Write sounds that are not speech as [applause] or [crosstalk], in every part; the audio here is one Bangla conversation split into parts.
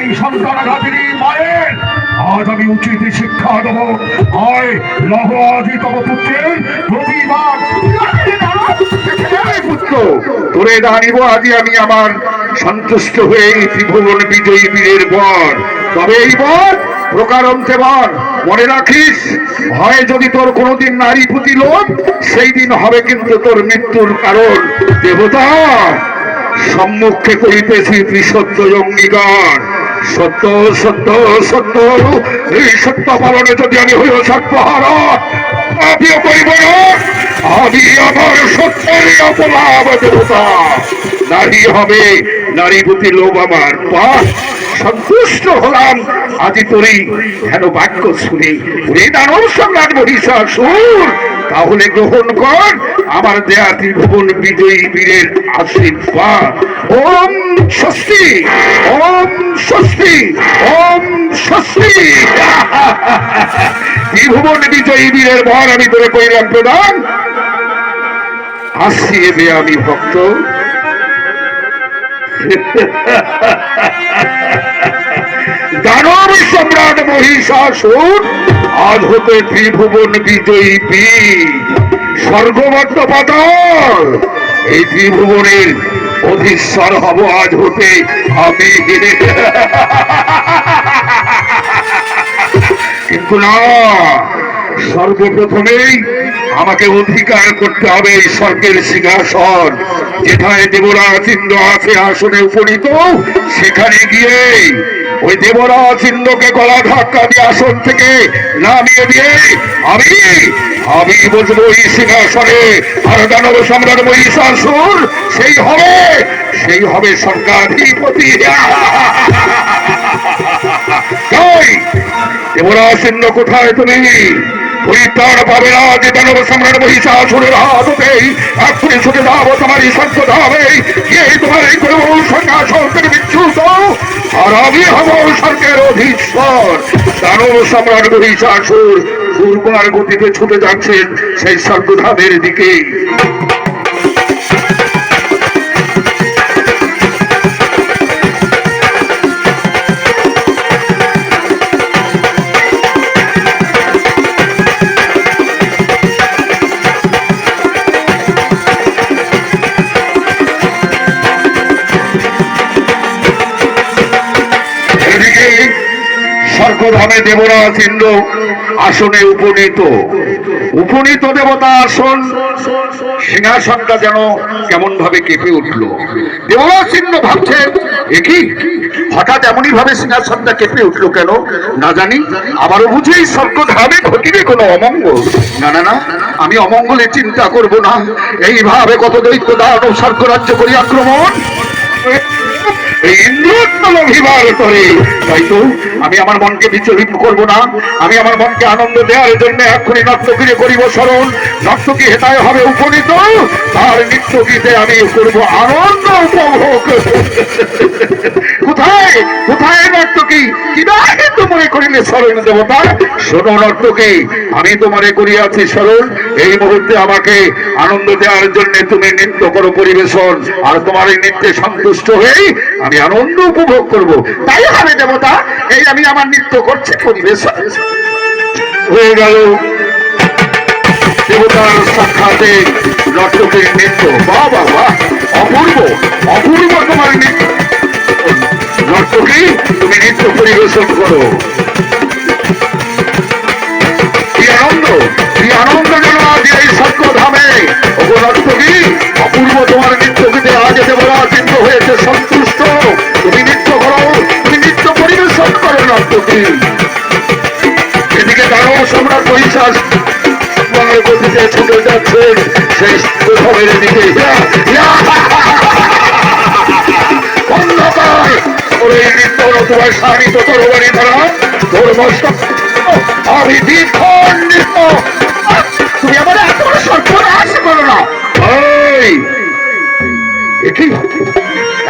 এই সন্তান মায়ের। আজ আমি উচিত শিক্ষা দেব। আজি তব পুত্রের প্রতিবাদ। দাঁড়িব আমি আমার সন্তুষ্ট হয়ে ত্রিভুবন বিজয়ী বীরের বর। তবে এই বর বর, মনে রাখিস হয় যদি তোর কোনোদিন নারী প্রতি লোভ, সেই দিন হবে কিন্তু তোর মৃত্যুর কারণ। দেবতা, সম্মুখে করিতেছি ত্রিসত্য অঙ্গীকার সত্য সত্য সত্য। এই সত্য পালনে যদি আমি হইল সর্বহারা আমিও আমি আমার সত্যের অপলাভ দেবতা। নারী হবে নারী প্রতি লোভ আমার পাশ সন্তুষ্ট হলাম। আজি তোরই হেন বাক্য শুনে ওরে দানব সম্রাট মহিষাসুর তাহলে গ্রহণ কর, আমার দেয়া ত্রিভুবন বিজয়ী বীরের আশীর্বাদ। ওম স্বস্তি ওম স্বস্তি ওম স্বস্তি। ত্রিভুবন বিজয়ী বীরের ভর আমি তোরে কইলাম প্রদান। আসছি এবে আমি ভক্ত। [laughs] দানব সম্রাট মহিষাসুর, আজ হতে ত্রিভুবন বিজয়ী বীর স্বর্গবদ্ধ পাতাল। এই ত্রিভুবনের অধীশ্বর হব আজ হতে আমি। কিন্তু না সর্বপ্রথমেই আমাকে অধিকার করতে হবে এই স্বর্গের সিংহাসন যেখানে দেবরাজ ইন্দ্র আছে আসনে উপনীত, সেখানে গিয়ে ওই দেবরাজ ইন্দ্রকে গলা ধাক্কা দিয়ে আসন থেকে নামিয়ে দিয়ে আমি আমি বসবো এই সিংহাসনে আর দানব সম্রাট মহিষাসুর, সেই হবে সেই হবে কই দেবরাজ সিন্ধ, কোথায় তুমি? পরিত্রাণ পাবে না যে দানব সম্রাট মহিষাসুরের হাত হতেই এক্ষুনি ছুটে যাব তোমার সত্য ধাবেই এই তোমার এই করব সন্ন্যাসন থেকে বিচ্ছুত আর আমি হব স্বর্গের অধীশ্বর দানব সম্রাট মহিষাসুর দুর্বার গতিতে ছুটে যাচ্ছেন সেই স্বর্গধামের দিকে। স্বর্গধামে দেবরাজ ইন্দ্র আসনে উপনীত। উপনীত দেবতা আসন, সিংহাসনটা যেন কেমন ভাবে কেঁপে উঠল। দেবরাজ ইন্দ্র ভাবছেন একই হঠাৎ এমনই ভাবে সিংহাসনটা কেঁপে উঠল কেন? না জানি। আবারও বুঝি স্বর্গধামে ঘটিবে কোনো অমঙ্গল। না না না, আমি অমঙ্গলে চিন্তা করব না। এইভাবে কত দৈত্য দানব স্বর্গ রাজ্য করি আক্রমণ। এই ইন্দ্রোত্তম অভিমান জন্য এক্ষুনি নর্তকীরে করিব স্মরণ। নর্তকী হেতায় হবে উপনীত। তার নৃত্য গীতে আমি আনন্দ উপভোগ। কোথায়? কোথায় নর্তকী? কীভাবে তোমারে করিলে স্মরণ দেবতা শোনো নর্তকী, আমি তোমারে করিয়াছি স্মরণ এই মুহূর্তে আমাকে আনন্দ দেওয়ার জন্য তুমি নৃত্য করো পরিবেশন। আর তোমার এই নৃত্যে সন্তুষ্ট হয়েই আমি আনন্দ উপভোগ করব। তাই হবে দেবতা, এই আমি আমার নৃত্য করছি পরিবেশন। হয়ে গেল। দেবতার সাক্ষাতে নর্তকের নৃত্য। বাহ বাহ। অপূর্ব অপূর্ব তোমার নৃত্য। নর্তকী তুমি নৃত্য পরিবেশন করো। কি আনন্দ? কি আনন্দ যেন আজ এই সত্য ধামে অপূর্ব তোমার নৃত্য গীতে আজ দেবরা চিত্র হয়েছে সন্তুষ্ট। তুমি নৃত্য করো, তুমি নৃত্য পরিবেশন করো নর্তকী এদিকে দানব সম্রাট মহিষাস। বাংলার গতিতে ছুটে সেই প্রথমের দিকে। তোমার স্বামী তো ধরা আমি তুমি আমার এত না।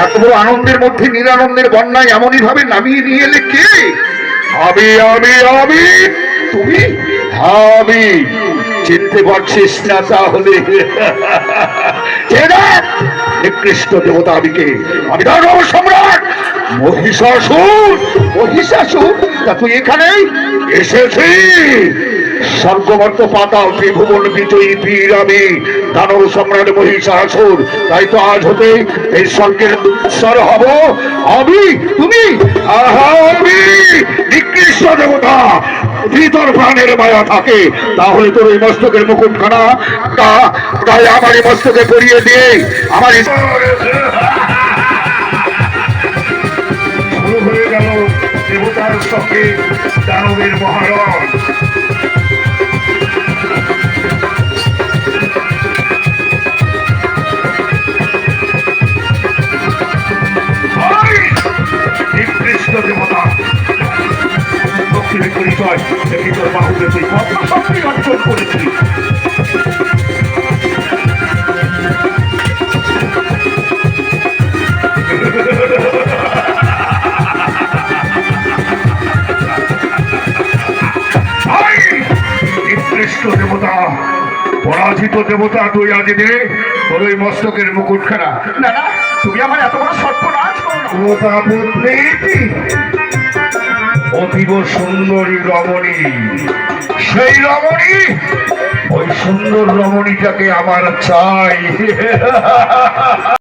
এত বড় আনন্দের মধ্যে নিরানন্দের বন্যায় এমনই ভাবে নামিয়ে নিয়ে এলে কে? আমি আমি আমি তুমি? আমি চিনতে পারছিস না তাহলে। নিকৃষ্ট দেবতা, আমি কে? আমি দানব সম্রাট। মহিষাসুর মহিষাসুর, তা তুই স্বর্গবর্ত পাতাল ত্রিভুবন বিজয়ী বীর আমি, দানব সম্রাট মহিষাসুর। তাই তো আজ হতে এই হব। আমি, তুমি? আমি! নিকৃষ্ট দেবতা, ভিতর প্রাণের মায়া থাকে। তাহলে তোর এই মস্তকের মুকুটখানা, তা, তাই আমার এই মস্তকে পরিয়ে দিয়ে আমার দেবতা পরাজিত দেবতা তুই আজ দে তোর ওই মস্তকের মুকুটখানা না না তুমি আমার এত বড় সর্বনাশ করো না। অতীব সুন্দরী রমণী। সেই রমণী ওই সুন্দর রমণীটাকে আমার চাই। [laughs]